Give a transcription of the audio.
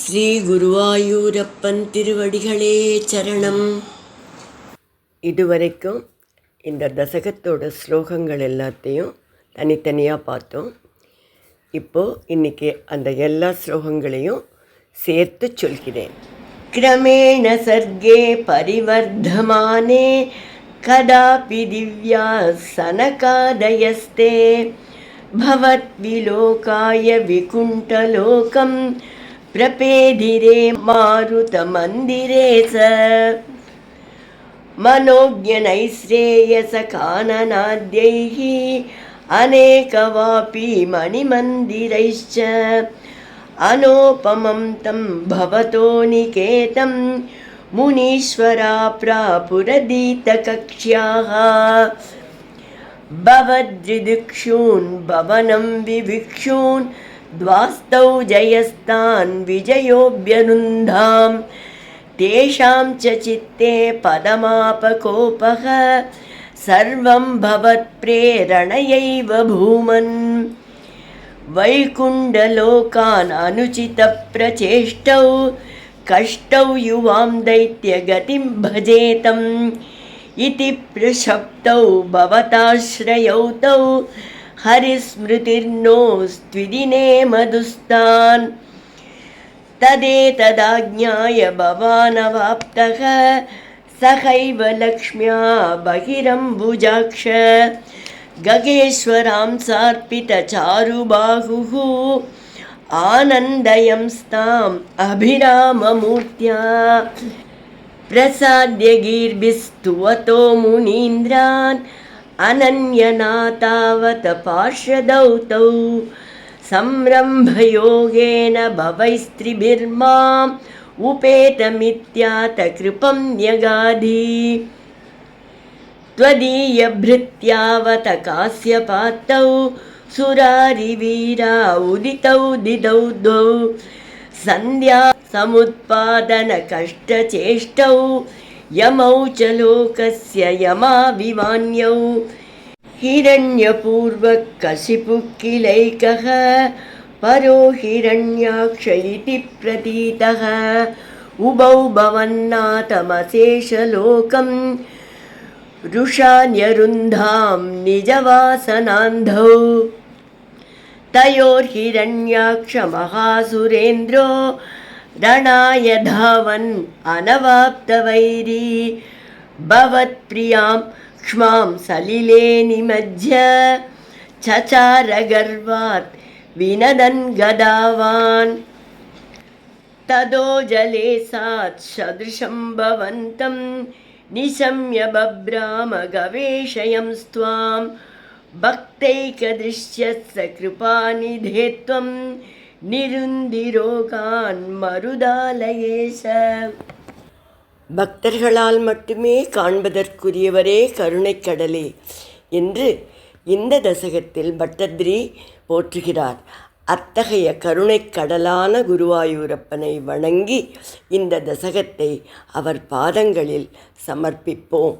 ஸ்ரீ குருவாயூரப்பன் திருவடிகளே சரணம். இதுவரைக்கும் இந்த தசகத்தோட ஸ்லோகங்கள் எல்லாத்தையும் தனித்தனியாக பார்த்தோம். இப்போது இன்றைக்கி அந்த எல்லா ஸ்லோகங்களையும் சேர்த்து சொல்கிறேன். கிரமேண சர்ગે பரிவர்தமானே கதாபி திவ்யா சனகாதயஸ்தே பவத்விலோகாய விகுண்டலோகம் லோகம் प्रपेधिरे मारुतमन्दिरे स मनोज्ञनैश्रेयसकाननाद्यैः अनेकवापि मणिमन्दिरैश्च अनोपमं तं भवतो निकेतं मुनीश्वरा प्रापुरदीतकक्ष्याः भवद्रिदिक्षून् भवनं विविक्षून् द्वास्तौ जयस्तान् विजयोऽभ्यनुन्धां तेषां च चित्ते पदमापकोपः सर्वं भवत्प्रेरणयैव भूमन् वैकुण्डलोकान् अनुचितप्रचेष्टौ कष्टौ युवां दैत्यगतिं भजेतम् इति प्रशप्तौ भवताश्रयौ तौ हरिस्मृतिर्नोस्त्विदिने मधुस्तान्। तदेतदाज्ञाय भवानवाप्तः सहैव लक्ष्म्या बहिरम्बुजाक्ष। गगेश्वरां सार्पितचारुबाहुः आनन्दयंस्ताम् अभिराममूर्त्या। प्रसाद्य गीर्भिस्तुवतो मुनीन्द्रान् अनन्यनातावत पार्षदौ तौ संरम्भयोगेन भवैस्त्रिभिर्माम् उपेतमित्यात कृपं न्यगाधि त्वदीयभृत्यावत कास्यपातौ सुरारिवीरा उदितौ दिदौ द्वौ सन्ध्या समुत्पादनकष्टचेष्टौ यमौ च लोकस्य यमाभिमान्यौ। हिरण्यपूर्वकशिपुः किलैकः परो हिरण्याक्ष इति प्रतीतः। उभौ भवन्नाथमशेषलोकं रुषान्यरुन्धां निजवासनान्धौ। तयोर्हिरण्याक्षमहासुरेन्द्रो रणाय धावन् अनवाप्तवैरी। भवत्प्रियां क्ष्मां सलिले निमज्य चचारगर्वात् विनदन् गदावान्। तदो जले सात् सदृशं भवन्तं निशम्य बभ्राम गवेषयं स्त्वां भक्तैकदृश्यस्य कृपानिधे त्वं நிருந்திரோகான் மருதாலயேச. பக்தர்களால் மட்டுமே காண்பதற்குரியவரே கருணைக்கடலே என்று இந்த தசகத்தில் பட்டத்ரி போற்றுகிறார். அத்தகைய கருணைக்கடலான குருவாயூரப்பனை வணங்கி இந்த தசகத்தை அவர் பாதங்களில் சமர்ப்பிப்போம்.